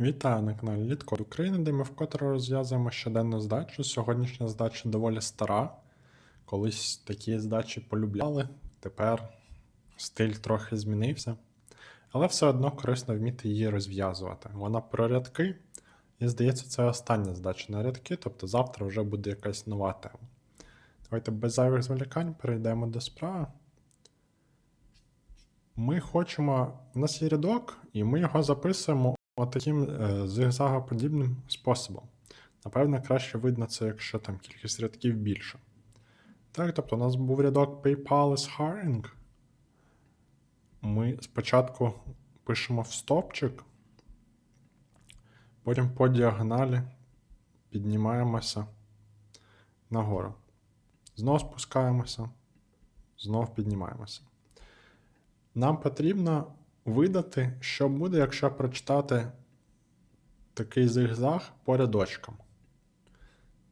Вітаю на каналі Літкод України, де ми вкотре розв'язуємо щоденну здачу. Сьогоднішня здача доволі стара. Колись такі здачі полюбляли, тепер стиль трохи змінився. Але все одно корисно вміти її розв'язувати. Вона про рядки, і здається, це остання здача на рядки, тобто завтра вже буде якась нова тема. Давайте без зайвих зволікань перейдемо до справи. Ми хочемо. У нас є рядок, і ми його записуємо отаким е, зигзагоподібним способом. Напевно, краще видно це, якщо там кількість рядків більше. Так, тобто у нас був рядок PayPal is hiring. Ми спочатку пишемо в стопчик, потім по діагоналі піднімаємося нагору. Знову спускаємося, знову піднімаємося. Нам потрібно видати, що буде, якщо прочитати такий зигзаг по рядочкам.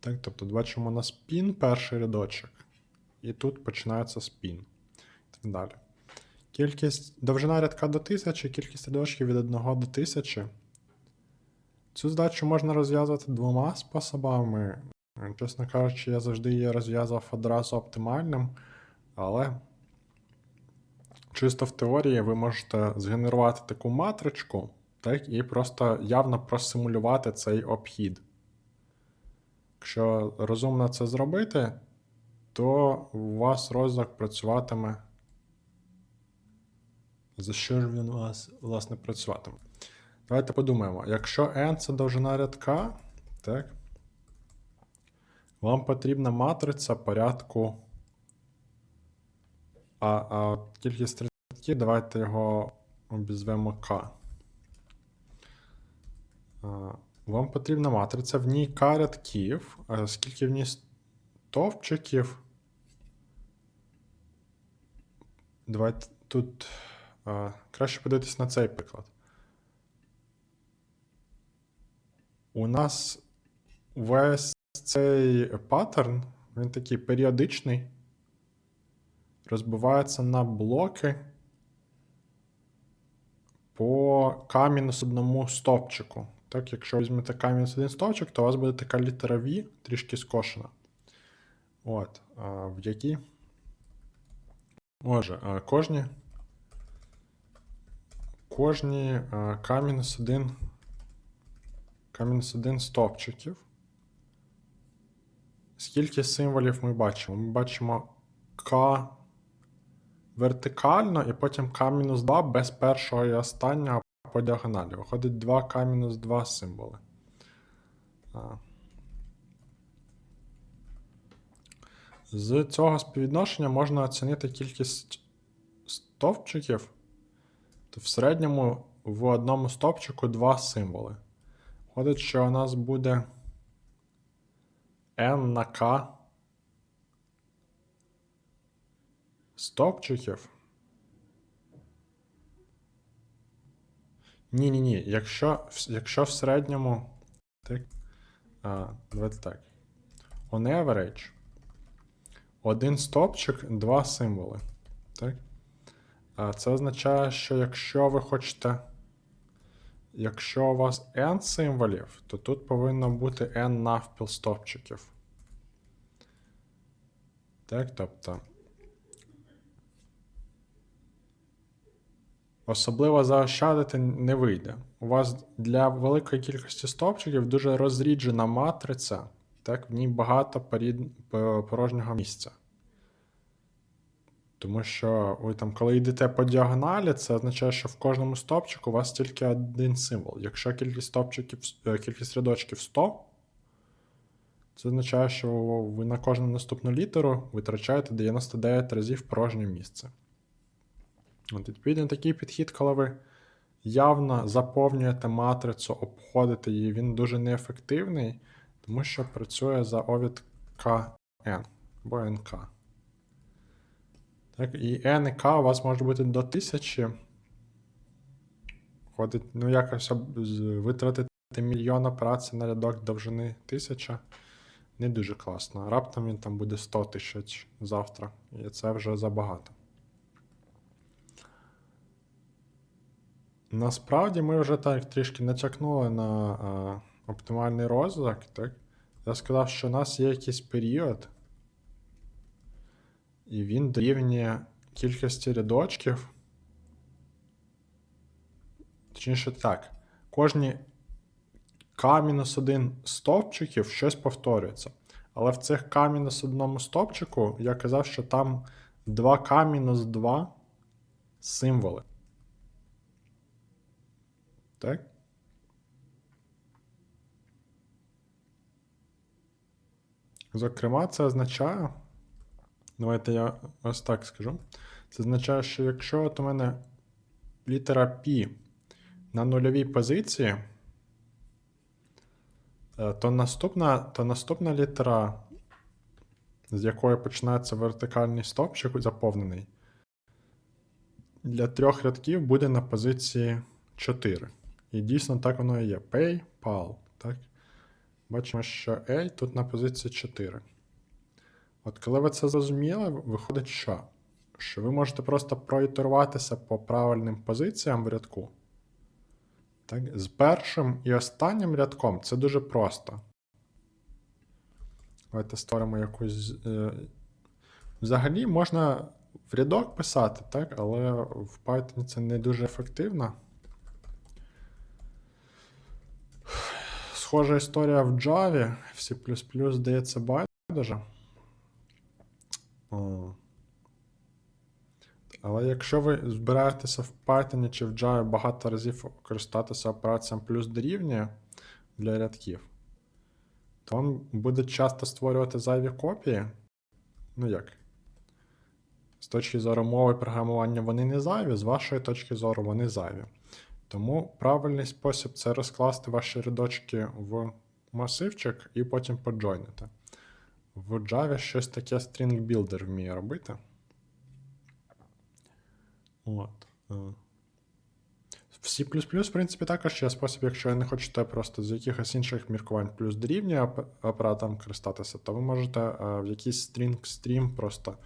Так, тобто, бачимо у нас пін перший рядочок, і тут починається спін. І так далі. Кількість довжина рядка до 1000, кількість рядочків від 1 до 1000. Цю здачу можна розв'язувати двома способами. Чесно кажучи, я завжди її розв'язував одразу оптимальним, але чисто в теорії ви можете згенерувати таку матричку, так, і просто явно просимулювати цей обхід. Якщо розумно це зробити, то у вас розвиток працюватиме. За що ж він у вас, власне, працюватиме? Давайте подумаємо. Якщо n це довжина рядка, так, вам потрібна матриця порядку. А, а кількість рядків, давайте його обізвемо. А, Вам потрібна матриця, в ній K рядків, скільки в ній стовпчиків. Давайте тут а, краще подивитись на цей приклад. У нас весь цей паттерн, він такий періодичний, розбивається на блоки по К-1 стовпчику. Так, якщо візьмете К-1 стовпчик, то у вас буде така літера V трішки скошена. От, а, в якій. Отже, кожні. Кожні а, К-1 К-1 стовпчиків. Скільки символів ми бачимо? Ми бачимо К вертикально, і потім К-2 без першого і останнього по діагоналі. Виходить 2К-2 символи. З цього співвідношення можна оцінити кількість стовпчиків. То в середньому в одному стовпчику два символи. Виходить, що у нас буде n на k стовпчиків. Ні, ні, ні. Якщо, якщо в середньому. Так. А, Давайте так. On average. Один стовпчик, два символи. Так? А Це означає, що якщо ви хочете. Якщо у вас n символів, то тут повинно бути n навпіл стовпчиків. Так, тобто. Особливо заощадити не вийде. У вас для великої кількості стовпчиків дуже розріджена матриця, так, в ній багато порожнього місця. Тому що ви там, коли йдете по діагоналі, це означає, що в кожному стопчику у вас тільки один символ. Якщо кількість стопчиків, е, кількість рядочків 100, це означає, що ви на кожну наступну літеру витрачаєте 99 разів порожнє місце. От, Відповідно, такий підхід, коли ви явно заповнюєте матрицю, обходите її, він дуже неефективний, тому що працює за овід KN або НК. Так, І N і K у вас може бути до 1000. Ходить, ну, якось витратити мільйон праці на рядок довжини 1000. Не дуже класно. Раптом він там буде 100 тисяч завтра. І це вже забагато. Насправді ми вже так трішки натякнули на а, оптимальний розвиток, так? Я сказав, що у нас є якийсь період, і він дорівнює кількості рядочків. Точніше так, кожні К-1 стовпчиків щось повторюється. Але в цих К-1 стовпчику я казав, що там 2К-2 символи. Так? Зокрема, це означає. Давайте я ось так скажу. Це означає, що якщо от у мене літера P на нульовій позиції, е, то наступна, то наступна літера, з якої починається вертикальний стовпчик заповнений, для трьох рядків буде на позиції 4. І дійсно так воно і є. PayPal. Так? Бачимо, що A тут на позиції 4. От коли ви це зрозуміли, виходить що? Що ви можете просто проітеруватися по правильним позиціям в рядку. Так? З першим і останнім рядком це дуже просто. Давайте створимо якусь. Е... Взагалі можна в рядок писати, так? але в Python це не дуже ефективно. Схожа історія в Java, в C, здається, байдуже. Але якщо ви збираєтеся в Python чи в Java багато разів користуватися операціям плюс дорівнює для рядків, то вам буде часто створювати зайві копії. Ну як? З точки зору мови програмування вони не зайві, з вашої точки зору вони зайві. Тому правильний спосіб це розкласти ваші рядочки в масивчик і потім поджойнити. В Java щось таке string builder вміє робити. От. е. В C, в принципі, також є спосіб, якщо не хочете просто з якихось інших міркувань плюс дорівнює апаратом користатися, то ви можете е, в якийсь string stream просто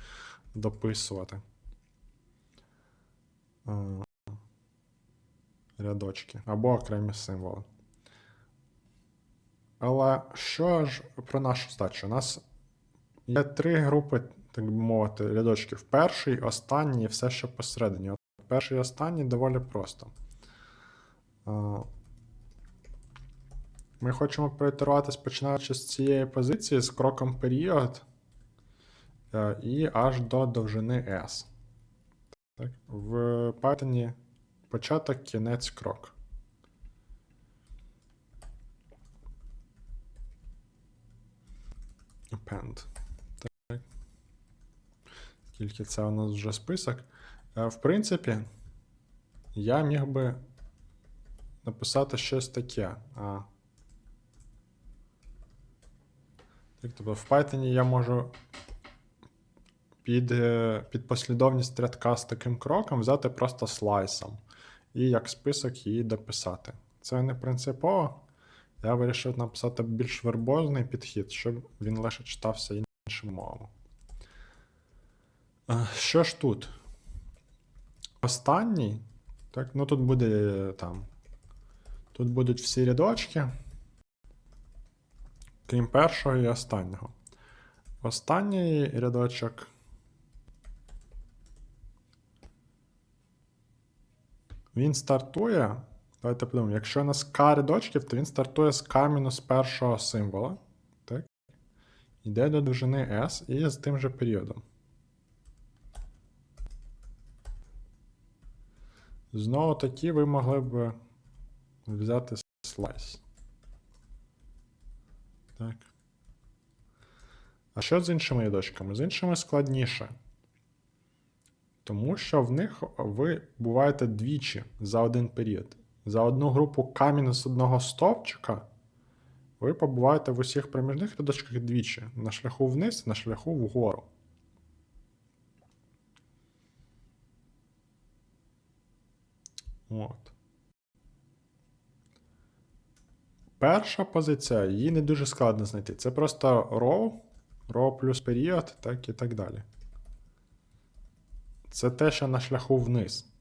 дописувати. Е, рядочки або окремі символи. Але що ж про нашу здачу? У нас є три групи, так би мовити, рядочків. Перший, останній і все, що посередині. От Перший і останній доволі просто. Ми хочемо проітеруватись, починаючи з цієї позиції з кроком період е, і аж до довжини S. Так? В Python Початок, кінець, крок. Append. Так. Тільки це у нас вже список. Е, в принципі, я міг би написати щось таке. Так, тобто в Python я можу під е, під послідовність рядка з таким кроком взяти просто слайсом і як список її дописати. Це не принципово. Я вирішив написати більш вербозний підхід, щоб він лише читався іншим мовами. Що ж тут? Останній. Так, ну тут буде там. Тут будуть всі рядочки. Крім першого і останнього. Останній рядочок Він стартує. Давайте подумаємо, якщо у нас К рядочків, то він стартує з мінус першого символа. Так? Йде до довжини S і з тим же періодом. Знову таки ви могли б взяти слайс. Так. А що з іншими рядочками? З іншими складніше. Тому що в них ви буваєте двічі за один період. За одну групу камінь з одного стовпчика ви побуваєте в усіх проміжних рядочках двічі. На шляху вниз, на шляху вгору. От. Перша позиція, її не дуже складно знайти. Це просто row, row плюс період, так і так далі. Це те, що на шляху вниз.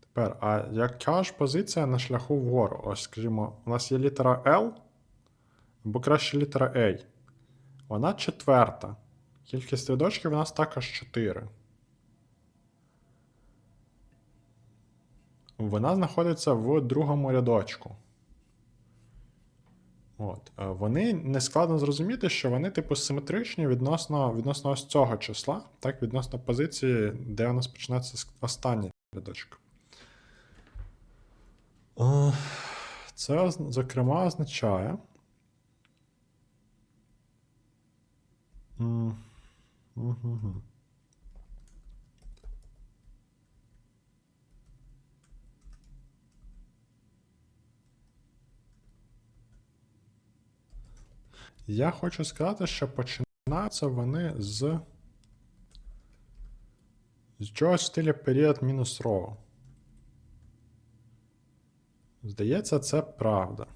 Тепер, а яка ж позиція на шляху вгору? Ось, скажімо, у нас є літера L, або краще літера A. Вона четверта. Кількість рядочків у нас також 4. Вона знаходиться в другому рядочку. От. е, Вони не складно зрозуміти, що вони, типу, симетричні відносно, відносно ось цього числа, так, відносно позиції, де у нас починається останній рядочок. Е, Це, зокрема, означає. М, Я хочу сказати, що починаються вони з. З чогось в стилі період мінус роу. Здається, це правда.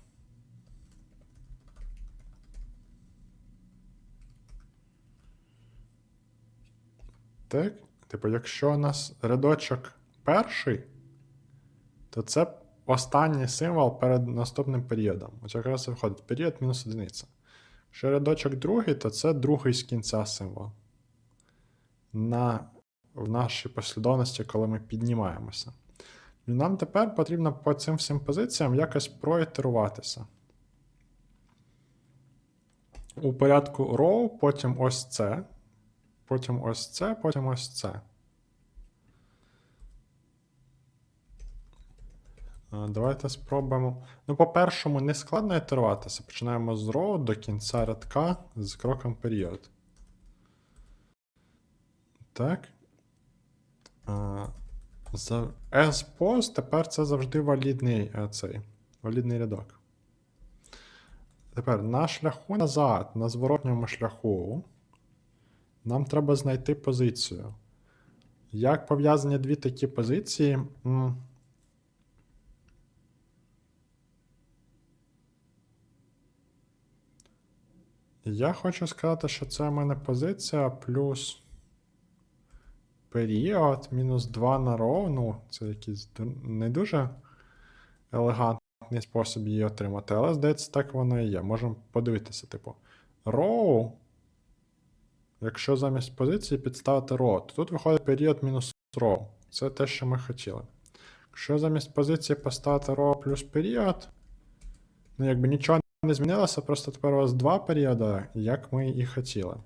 Так, типу, якщо у нас рядочок перший, то це останній символ перед наступним періодом. Ось якраз виходить період мінус одиниця. Якщо рядочок другий, то це другий з кінця символ. На, в нашій послідовності, коли ми піднімаємося. І нам тепер потрібно по цим всім позиціям якось проітеруватися. У порядку row, потім ось це, потім ось це, потім ось це. Давайте спробуємо. Ну, по-першому, не складно ітеруватися. Починаємо з row до кінця рядка з кроком період. Так. Е, За S-post тепер це завжди валідний е, цей, валідний рядок. Тепер на шляху назад, на зворотньому шляху, нам треба знайти позицію. Як пов'язані дві такі позиції? Я хочу сказати, що це в мене позиція плюс період мінус 2 на row. Ну, це якийсь не дуже елегантний спосіб її отримати, але здається, так воно і є. Можемо подивитися, типу, row, якщо замість позиції підставити row, то тут виходить період мінус row. Це те, що ми хотіли. Якщо замість позиції поставити row плюс період, ну якби нічого не змінилося, просто тепер у вас два періоди, як ми і хотіли.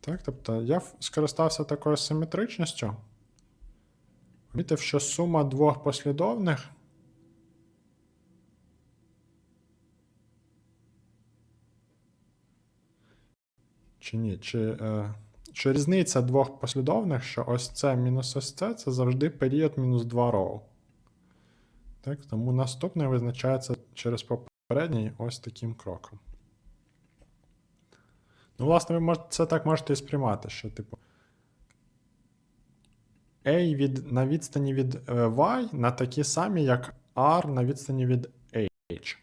Так, тобто я скористався такою симетричністю. Помітив, що сума двох послідовних. Чи ні? Чи, е, чи різниця двох послідовних, що ось це мінус ось це, це завжди період мінус 2 роу. Так, тому наступний визначається через попередній ось таким кроком. Ну, власне, ви це так можете і сприймати, що, типу, A від, на відстані від е, Y на такі самі, як R на відстані від H.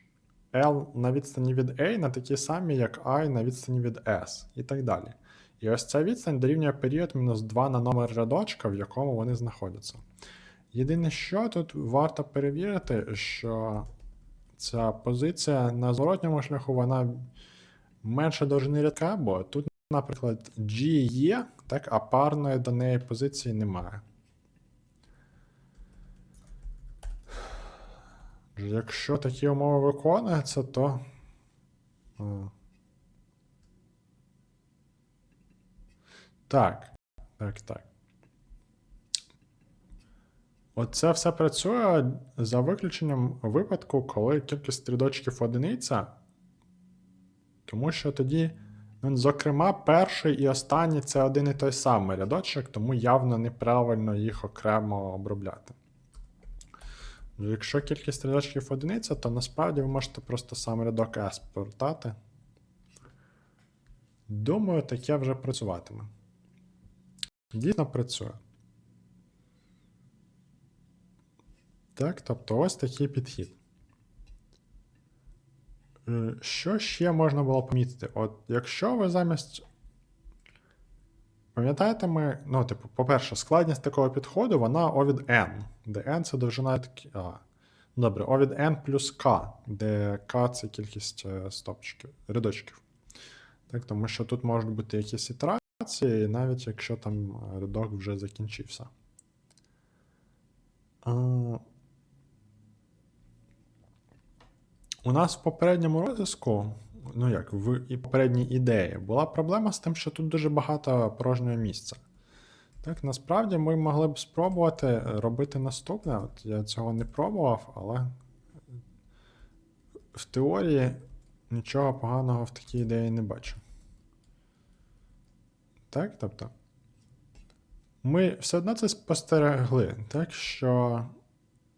L на відстані від A на такі самі, як I на відстані від S, і так далі. І ось ця відстань дорівнює період мінус 2 на номер рядочка, в якому вони знаходяться. Єдине, що тут варто перевірити, що ця позиція на зворотньому шляху вона менше довжини рядка, бо тут, наприклад, G є, так, а парної до неї позиції немає. Якщо такі умови виконуються, то. Так. Так, так. Оце все працює за виключенням випадку, коли кількість рядочків одиниця. Тому що тоді, ну, зокрема, перший і останній це один і той самий рядочок, тому явно неправильно їх окремо обробляти. Якщо кількість рядочків одиниця, то насправді ви можете просто сам рядок S повертати. Думаю, таке вже працюватиме. Дійсно працює. Так, тобто ось такий підхід. Е, Що ще можна було помітити? От якщо ви замість пам'ятаєте, ми, ну, типу, по-перше, складність такого підходу, вона O від N, де N це довжина такі. А, добре, O від N плюс K, де K це кількість е, стопчиків, рядочків. Так, тому що тут можуть бути якісь ітерації, навіть якщо там рядок вже закінчився. А, у нас в попередньому розв'язку, ну як, в попередній ідеї, була проблема з тим, що тут дуже багато порожнього місця. Так, насправді ми могли б спробувати е, робити наступне. От я цього не пробував, але в теорії нічого поганого в такій ідеї не бачу. Так, тобто. Ми все одно це спостерегли, так що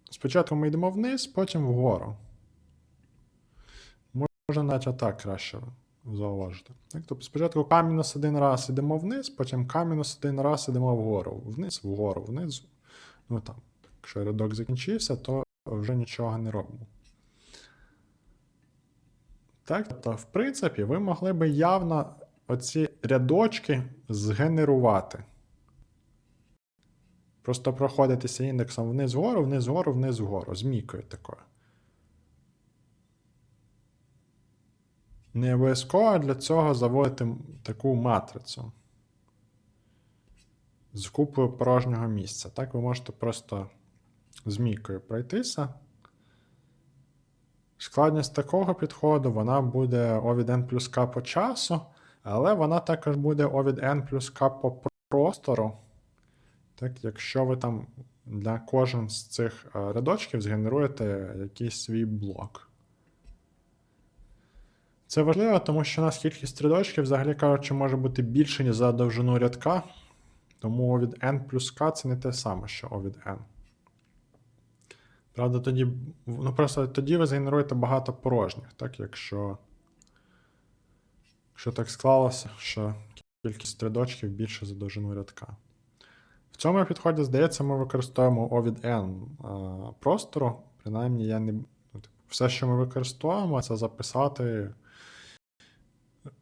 спочатку ми йдемо вниз, потім вгору. Можна навіть отак краще зауважити. Так, тобто спочатку К мінус один раз йдемо вниз, потім К мінус один раз йдемо вгору. Вниз, вгору, вниз. Ну там. Якщо рядок закінчився, то вже нічого не робимо. Так, тобто, в принципі, ви могли би явно оці рядочки згенерувати. Просто проходитися індексом вниз вгору, вниз вгору, вниз вгору, з такою. Не обов'язково для цього заводити таку матрицю з купою порожнього місця. Так, ви можете просто з мікою пройтися. Складність такого підходу вона буде O від n плюс k по часу, але вона також буде O від n плюс k по простору. Так, якщо ви там для кожен з цих е, рядочків згенеруєте якийсь свій блок. Це важливо, тому що у нас кількість рядочків, взагалі кажучи, може бути більше, ніж за довжину рядка. Тому O від n плюс k це не те саме, що O від n. Правда, тоді, ну просто тоді ви згенеруєте багато порожніх, так, якщо, якщо так склалося, що кількість рядочків більше за довжину рядка. В цьому підході, здається, ми використовуємо O від n а, простору. Принаймні, я не. ну, типу, Все, що ми використовуємо, це записати,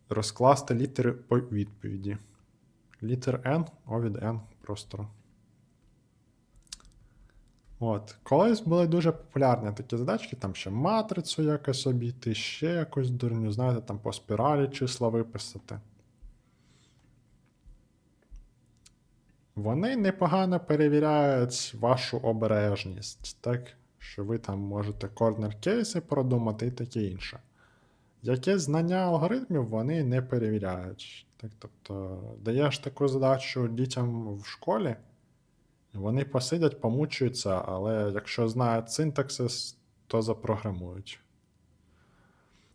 розкласти літери по відповіді. Літер n, O від n простору. От. Колись були дуже популярні такі задачки, там ще матрицю якось обійти, ще якусь дурню, знаєте, там по спіралі числа виписати. Вони непогано перевіряють вашу обережність, так? Що ви там можете корнер-кейси продумати і таке інше. Яке знання алгоритмів вони не перевіряють. Так, тобто, даєш таку задачу дітям в школі, вони посидять, помучаються, але якщо знають синтаксис, то запрограмують.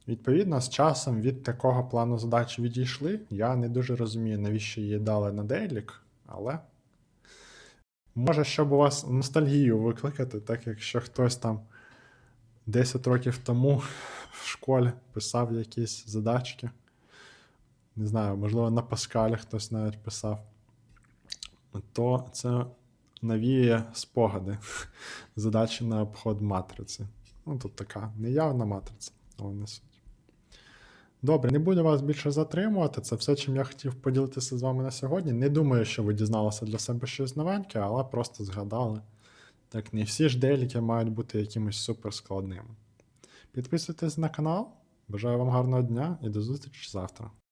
Відповідно, з часом від такого плану задач відійшли. Я не дуже розумію, навіщо її дали на дейлік, але може, щоб у вас ностальгію викликати, так якщо хтось там 10 років тому школі писав якісь задачки. Не знаю, можливо, на Паскалі хтось навіть писав. То це навіює спогади задачі на обход матриці. Ну, тут така неявна матриця, але не суть. Добре, не буду вас більше затримувати. Це все, чим я хотів поділитися з вами на сьогодні. Не думаю, що ви дізналися для себе щось новеньке, але просто згадали. Так, не всі ж деліки мають бути якимось суперскладними. Підписуйтесь на канал. Бажаю вам гарного дня і до зустрічі завтра.